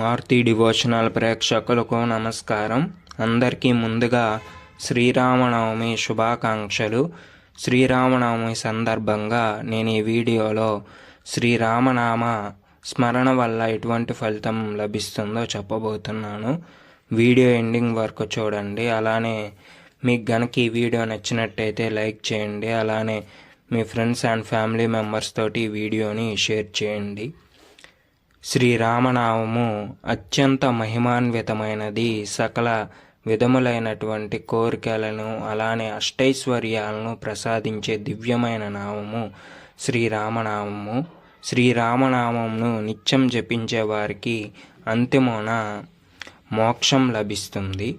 Maruti devotional ప్రేక్షకులకు నమస్కారం. అందరికీ ముందుగా శ్రీరామనవమి శుభాకాంక్షలు. శ్రీరామనవమి సందర్భంగా నేను ఈ వీడియోలో శ్రీరామనామ స్మరణ వల్ల ఎటువంటి ఫలితం లభిస్తుందో చెప్పబోతున్నాను. వీడియో ఎండింగ్ వరకు చూడండి. అలానే మీకు గనక ఈ వీడియో నచ్చినట్టయితే లైక్ చేయండి. అలానే మీ ఫ్రెండ్స్ అండ్ ఫ్యామిలీ మెంబర్స్ తోటి ఈ వీడియోని షేర్ చేయండి. శ్రీరామనామము అత్యంత మహిమాన్వితమైనది. సకల విధములైనటువంటి కోరికలను అలానే అష్టైశ్వర్యాలను ప్రసాదించే దివ్యమైన నామము శ్రీరామనామము. శ్రీరామనామమును నిత్యం జపించే వారికి అంతిమోన మోక్షం లభిస్తుంది.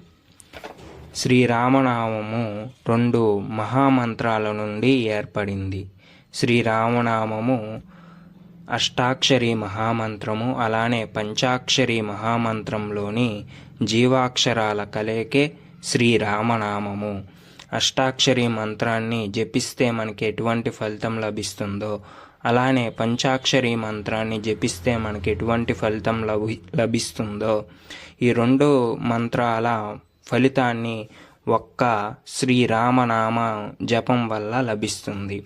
శ్రీరామనామము రెండు మహామంత్రాల నుండి ఏర్పడింది. శ్రీరామనామము అష్టాక్షరి మహామంత్రము అలానే పంచాక్షరి మహామంత్రంలోని జీవాక్షరాల కలయికే శ్రీరామనామము. అష్టాక్షరి మంత్రాన్ని జపిస్తే మనకి ఎటువంటి ఫలితం లభిస్తుందో అలానే పంచాక్షరి మంత్రాన్ని జపిస్తే మనకి ఎటువంటి ఫలితం లభి లభిస్తుందో ఈ రెండు మంత్రాల ఫలితాన్ని ఒక్క శ్రీరామనామ జపం వల్ల లభిస్తుంది.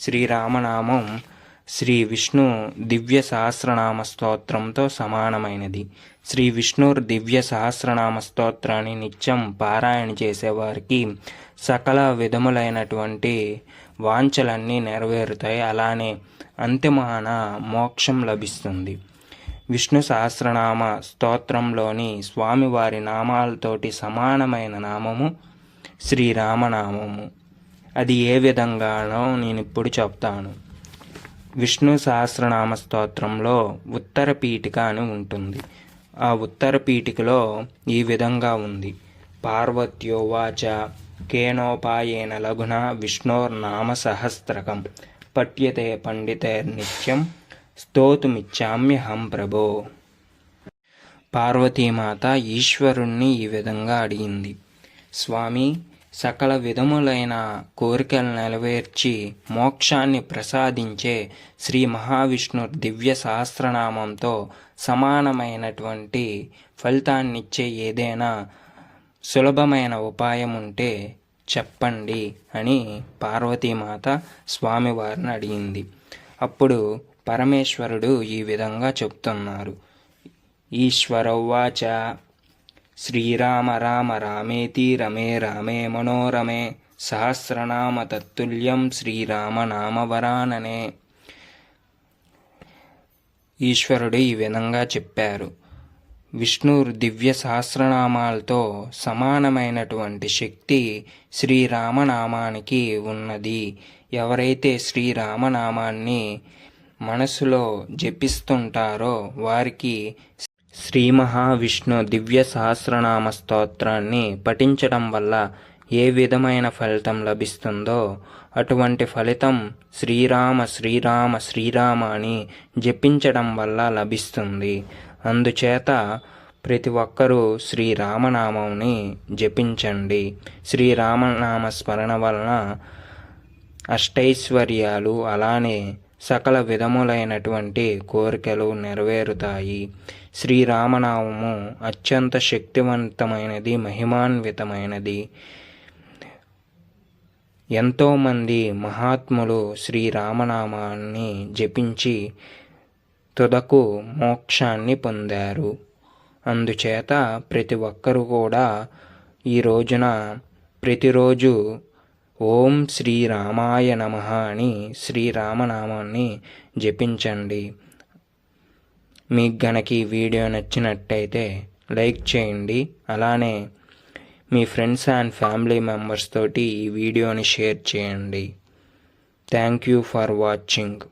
శ్రీరామనామం శ్రీ విష్ణు దివ్య సహస్రనామ స్తోత్రంతో సమానమైనది. శ్రీ విష్ణుర్ దివ్య సహస్రనామ స్తోత్రాన్ని నిత్యం పారాయణ చేసేవారికి సకల విధములైనటువంటి వాంఛలన్నీ నెరవేరుతాయి. అలానే అంతిమాన మోక్షం లభిస్తుంది. విష్ణు సహస్రనామ స్తోత్రంలోని స్వామివారి నామాలతోటి సమానమైన నామము శ్రీరామనామము అది ఏ విధంగానో నేను ఇప్పుడు చెప్తాను. విష్ణు సహస్రనామ స్తోత్రంలో ఉత్తర పీఠిక అని ఉంటుంది. ఆ ఉత్తర పీఠికలో ఈ విధంగా ఉంది. పార్వత్యోవాచ కేనోపాయేన లఘున విష్ణోర్నామ సహస్రకం. పఠ్యతే పండితైర్నిత్యం స్తోతుమిచ్చామ్యహం ప్రభో. పార్వతీమాత ఈశ్వరుణ్ణి ఈ విధంగా అడిగింది. స్వామి సకల విధములైన కోరికలు నెరవేర్చి మోక్షాన్ని ప్రసాదించే శ్రీ మహావిష్ణు దివ్య సహస్రనామంతో సమానమైనటువంటి ఫలితాన్నిచ్చే ఏదైనా సులభమైన ఉపాయం ఉంటే చెప్పండి అని పార్వతీమాత స్వామివారిని అడిగింది. అప్పుడు పరమేశ్వరుడు ఈ విధంగా చెప్తున్నారు. ఈశ్వరవాచ శ్రీరామ రామ రామేతి రమే రామే మనోరమే సహస్రనామ తత్తుల్యం శ్రీరామ ఈశ్వరుడు ఈ విధంగా చెప్పారు. విష్ణు దివ్య సహస్రనామాలతో సమానమైనటువంటి శక్తి శ్రీరామనామానికి ఉన్నది. ఎవరైతే శ్రీరామనామాన్ని మనసులో జపిస్తుంటారో వారికి శ్రీ మహావిష్ణు దివ్య సహస్రనామ స్తోత్రాన్ని పఠించడం వల్ల ఏ విధమైన ఫలితం లభిస్తుందో అటువంటి ఫలితం శ్రీరామ శ్రీరామ శ్రీరామ అని జపించడం వల్ల లభిస్తుంది. అందుచేత ప్రతి ఒక్కరూ శ్రీరామనామంని జపించండి. శ్రీరామనామ స్మరణ వలన అష్టైశ్వర్యాలు అలానే సకల విధములైనటువంటి కోరికలు నెరవేరుతాయి. శ్రీరామనామము అత్యంత శక్తివంతమైనది మహిమాన్వితమైనది. ఎంతోమంది మహాత్ములు శ్రీరామనామాన్ని జపించి తుదకు మోక్షాన్ని పొందారు. అందుచేత ప్రతి ఒక్కరూ కూడా ఈ రోజున ప్రతిరోజు ఓం శ్రీరామాయ నమ అని శ్రీరామనామాన్ని జపించండి. మీకు గనక ఈ వీడియో నచ్చినట్టయితే లైక్ చేయండి. అలానే మీ ఫ్రెండ్స్ అండ్ ఫ్యామిలీ మెంబర్స్ తోటి ఈ వీడియోని షేర్ చేయండి. Thank you for watching.